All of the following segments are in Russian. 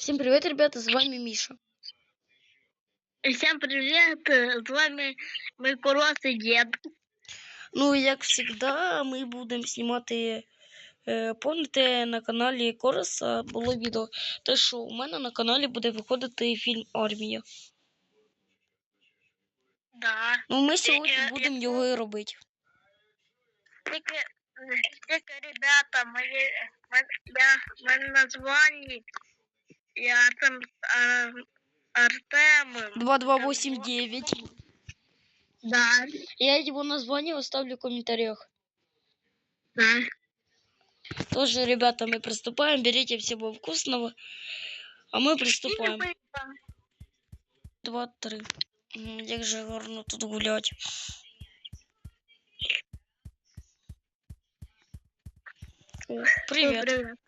Всем привет, ребята, с вами Миша. Всем привет! З вами Миколас і Дід. Ну, як завжди, ми будемо знімати. Е, Помните, на каналі Короса було відео. Те, що у мене на каналі буде виходити фільм Армія. Да. Ну, ми сьогодні я- будемо його і робити. Тільки, тільки ребята, мої, мен- я, мене названі, я там а, Артем. 2289. Да. Я его название оставлю в комментариях. Да. Тоже, ребята, мы приступаем. Берите всего вкусного. А мы приступаем. Два, три. М, Як же гарно тут гулять. Привет. Привет.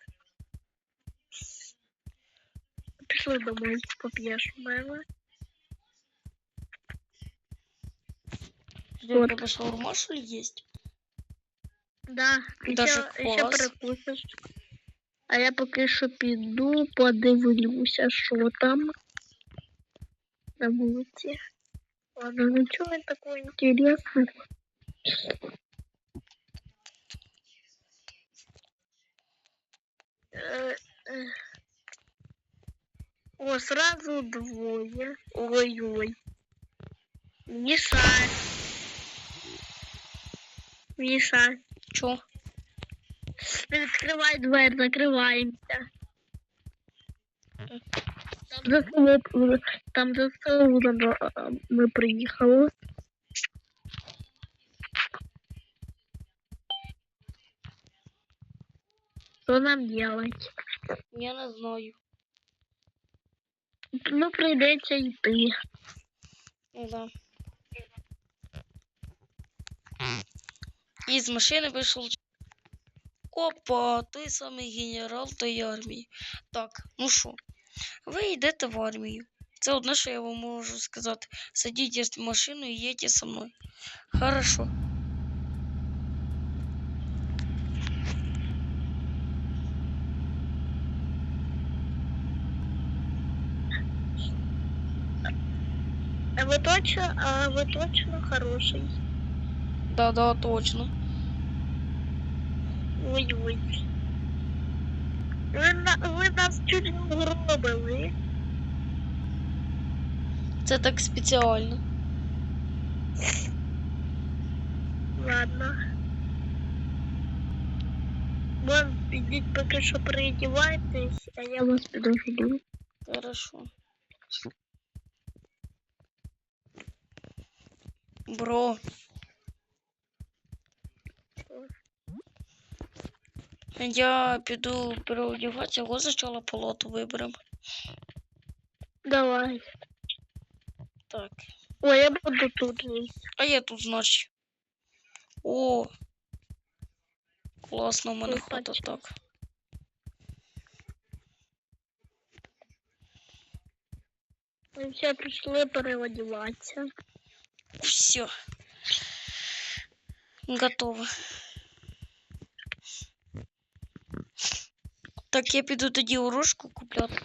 Пішли домой, поп'єш в мене. Ты Вот. пошел шаурма, что ли, есть? Да, і Даже ще, і ще клас. перекусиш. А я поки що піду, подивлюся, що там на вулиці. Ладно, нічого такого інтересного. Е, е. О, сразу двое. Ой-ой. Миша. Миша. Чё? Відкривай двері, закриваємося. Там за село, там за село а, ми приїхали. Що нам делать? Я не знаю. Ну, прийдеться йти. Ну да. Из машины вышел. Опа, той самий генерал тої армії. Так, ну що, ви йдете в армію. Це одне, що я вам можу сказати. Садитесь в машину і їдьте со мною. Хорошо. А ви точно, а ви точно хороший. Да-да, точно. Ой-ой. Ви, на- ви нас чуть не вгробили. Це так спеціально. Ладно. Вон, ідіть поки що переодівайтесь, а я вас підожду. Хорошо. Бро. Я піду переодягатися, його спочатку палату виберемо. Давай. Так. Ой, я буду тут. А я тут, значить. О. Класно в мене хата так. Ми все прийшли переодіватися. Все. Готово. Так, я піду тоді урожку купляти.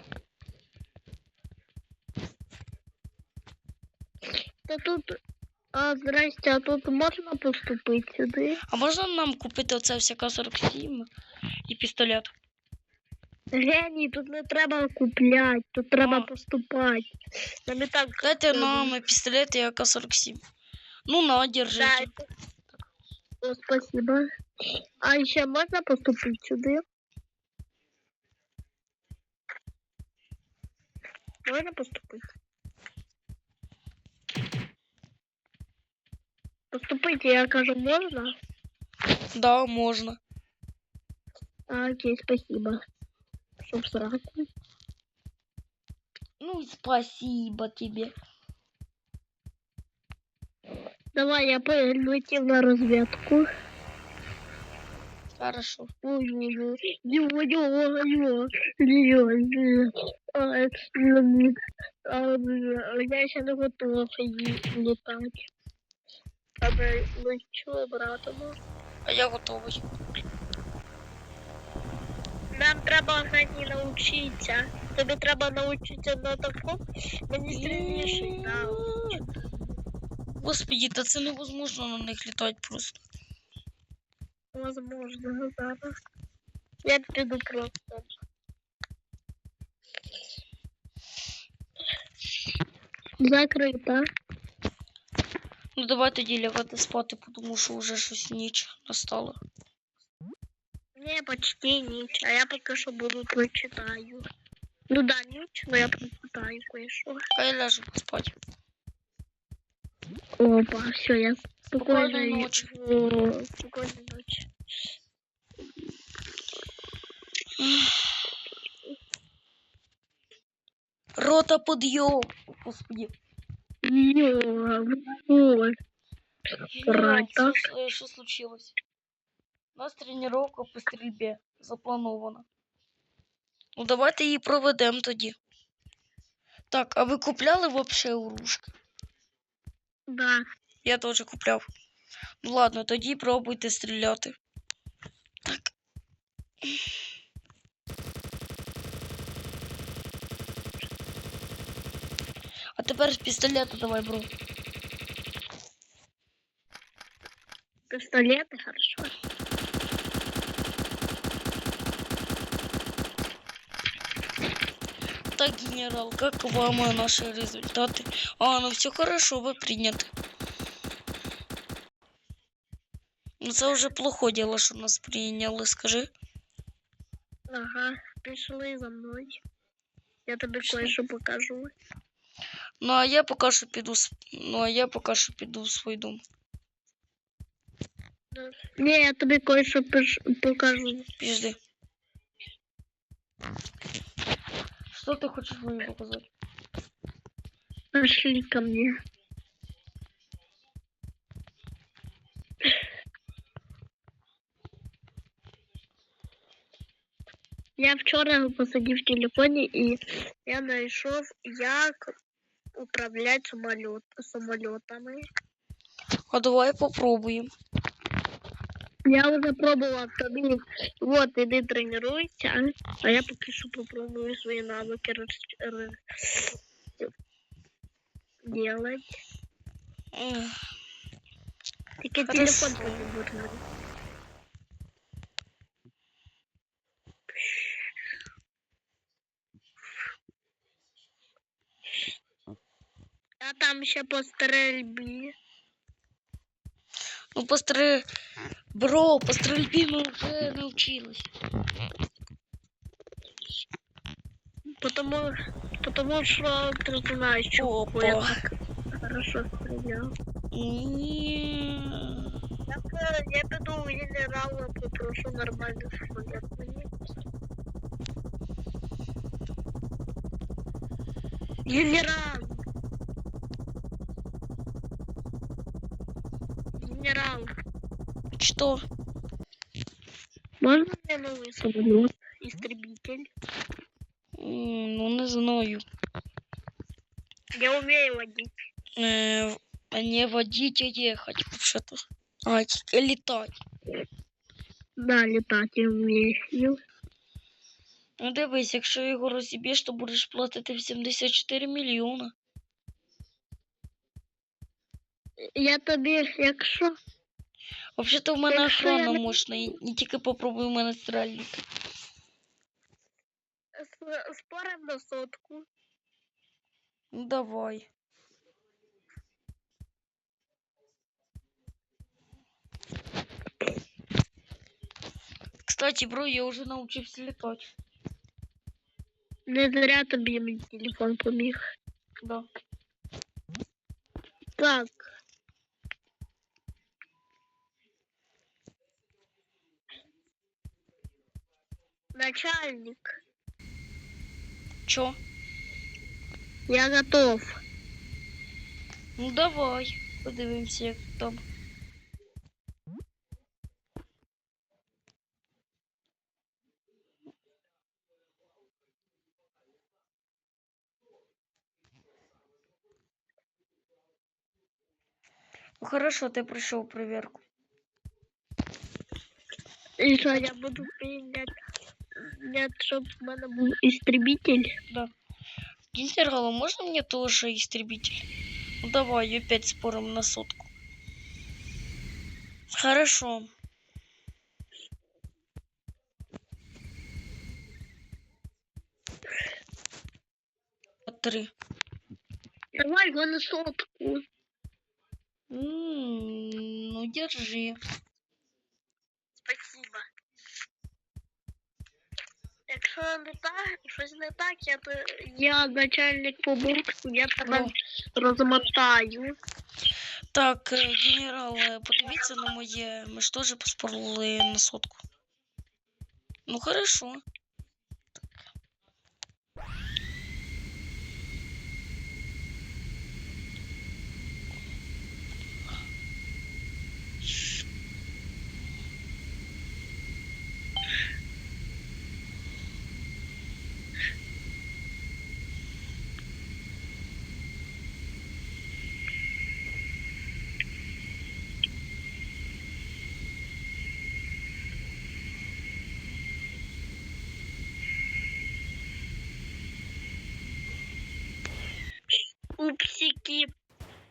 Та тут, а здрасте, а тут можна поступити сюди? А можна нам купити оце всяка 47 і пістолет? Геній, тут не треба купляти, тут треба А. поступати. Нам і так. Дайте Мгм. нам пістолет і АК-47. Ну на, держите. Дайте. О, спасибо. А ще можна поступити сюди? Можна поступити? Поступити, я кажу, можна? Да, можна. А, окей, спасибо. Чтоб сраку. Ну, і спасибо тебе. Давай, я полетел на разведку. Хорошо. А, а, Я еще не готова и- летать. Але лечу обратно. А я готовий. Нам треба Гані навчитися. Тобі треба навчитися на такому. Мені стрільніше дав. Господи, та це невозможно на них літати просто. Возможно, зараз. Я піду просто. Закрита. Ну давай тоді лягати спати, тому що вже щось ніч настала. Не, почти ніч, а я поки що буду прочитаю. Ну да, ніч, но я прочитаю кое-що. Хай ляже поспати. Опа, все, я Спокойной ночи. Спокойной ночи. Рота подъем. Господи. Так. что, э, что случилось? У нас тренировка по стрільбі запланована. Ну давайте її проведемо тоді. Так, а ви купляли вообще оружки? Да. Я теж купляв. Ну ладно, тоді пробуйте стріляти. Так. А тепер з пістолета давай, бро. Пистолеты, хорошо. Так, генерал, как вам э, наши результаты? А, ну все хорошо, вы приняты. Ну це вже плохо діло, що нас прийняли, скажи. Ага, пришли за мной. Я тебе Пішли. кое-що покажу. Ну а я поки що піду с- Ну а я поки що піду в свій дом. Не, я тобі кое-що пиш- покажу. Пізди. Що ти хочеш мені показати? Пошли ко мне. Я вчора посидів в телефоні і я знайшов, як управляти самоліт, самолітами. А давай попробуємо. Я уже пробовала автомобиль. Вот, иди тренируйся, а, я поки що попробую свої навыки делать. Тільки телефон потрібен. А там ще по стрельбі. Ну, по, стр... Бро, по стрільбі ми вже навчились. Потому, потому що ти знаєш, чого я Опа. так хорошо стріляв. Ні. Так, е, я піду у генерала, попрошу нормальний самоліт мені. Генерал! Генерал, Що? можно мне новый самолет? Истребитель. М, Ну не знаю. Я умею водить. Е, в- не водить, а їхати вообще-то. А, тільки літати. Да, летать я умею. Ну дивись, якщо його розіб'єш, то будеш платити в 74 мільйона. Я тобі, якщо Взагалі-то в мене Якщо я охрана не- мощна, і і тільки попробуй в мене стрельнути. с- спорим на сотку, Ну давай. Кстати, бро, я уже научился летать. не зря тобі мій телефон поміг. Да. Так. Начальник, Чё? я готов. Ну давай. Подивимося, як там. Ну хорошо, ти пройшов перевірку. І що я буду прийняти Нет, щоб в мене був істребитель. Генерал, а можно мне тоже истребитель? Ну давай, опять спорим на сотку. Хорошо. Три. Давай його на сотку. М, Ну, держи. Якщо не так, щось не так, я то я начальник по боксу, я тебе Ну. розмотаю. Так, е, генерал, е, подивіться на моє. Ми ж теж поспорили на сотку. Ну хорошо.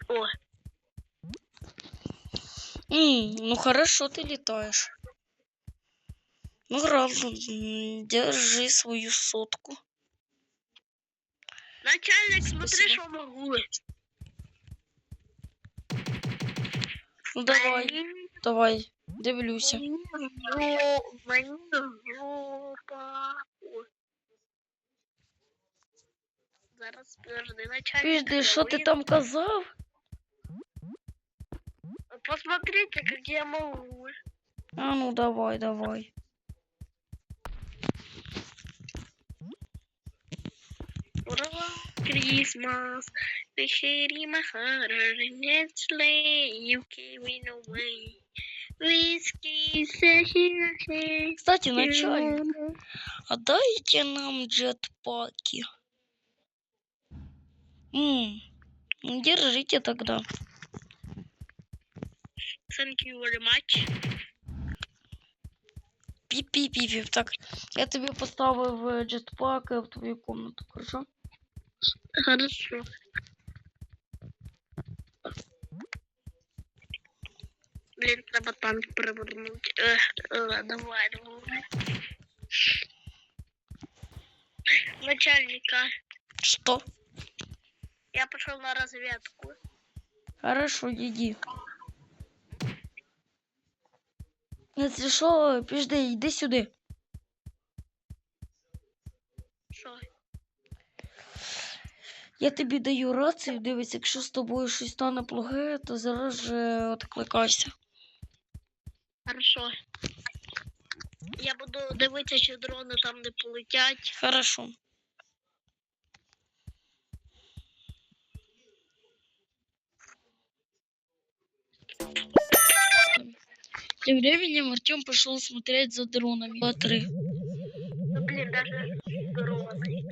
О, М, ну хорошо, ты летаешь. Ну, ладно, м, держи свою сотку. начальник, смотри, Спасибо. що можу. Ну давай, Мені давай, дивлюся. жо- Мені жопа. О. Зараз подожди, начальник. Пізди, що ти ви- там казав? Посмотрите, как я могу. А ну давай, давай. Ура! Christmas, shady Mahara, let's lay you carrying away. Кстати, начальник, а дайте нам джетпаки. М, ну, держите тогда. Thank you very much. Пі-пі-пі-пі. Так, я тобі поставив е, джетпак е, в твою комнату, хорошо? Хорошо. Блин, треба танк перевернуть. Ех, е, давай, давай. Начальника, Что? я пошел на разведку. Хорошо, иди. Если що, піжди, йди сюди. Що? Я тобі даю рацію, дивись, якщо з тобою щось стане плохе, то зараз же откликайся. Хорошо. Я буду дивитися, чи дрони там не полетять. Хорошо. Тем временем Артем пошел смотреть за дронами. Два, три. Ну, блин, даже дроны.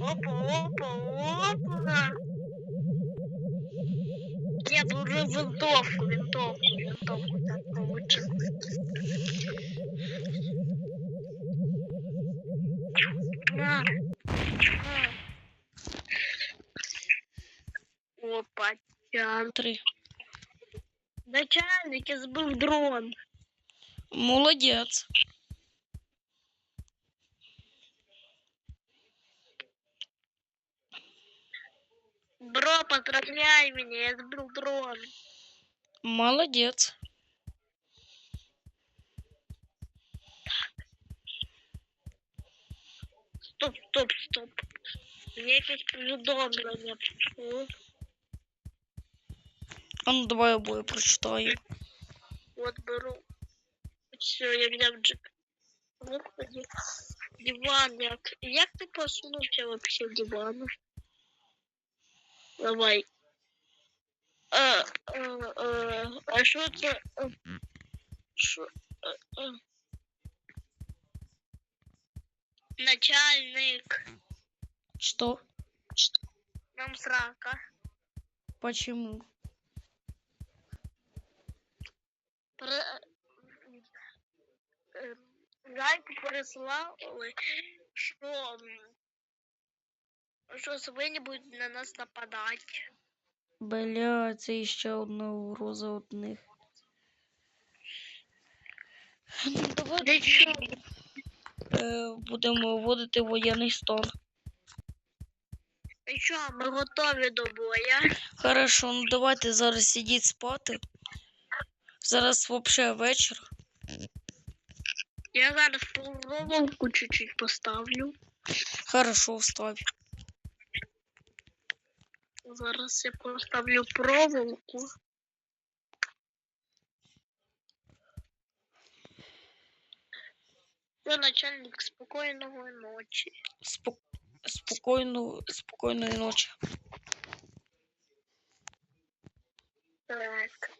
Опа, опа, опа. Нет, уже винтовку, винтовку, винтовку так лучше. На. Опа. Три. Начальник, я збив дрон. Молодец. Бро, поздравляй меня, я сбил дрон. Молодец. Стоп, стоп, стоп. Мне якесь повідомлення пришло. А ну давай обоє прочитаю. Вот беру. Все, я взяв джик. Господи. Диван як. Як ти проснувся вообще дивану? Давай. А, а, а, а що це? Що? Начальник. Что? Нам срака. Почему? Зайку переслали, що, що свині будуть на нас нападати. Бля, це ще одна угроза одних. Ну, давайте Нічого. е, будемо вводити воєнний стан. І що, ми готові до боя. Хорошо, ну давайте зараз сидіть спати. Зараз вообще вечір. Я зараз проволоку чуть-чуть поставлю. Хорошо, вставь. Зараз я поставлю проволоку. Все, начальник, спокійної ночі. Спок... Спокійну... Спокійної ночі. Так.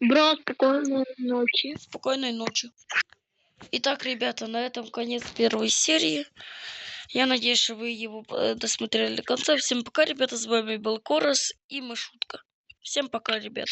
Бро, спокійної ночі. Спокойной ночи. Итак, ребята, на этом конец первой серии. Я надеюсь, что вы его э, досмотрели до конца. Всем пока, ребята. С вами был Корос и Машутка. Всем пока, ребят.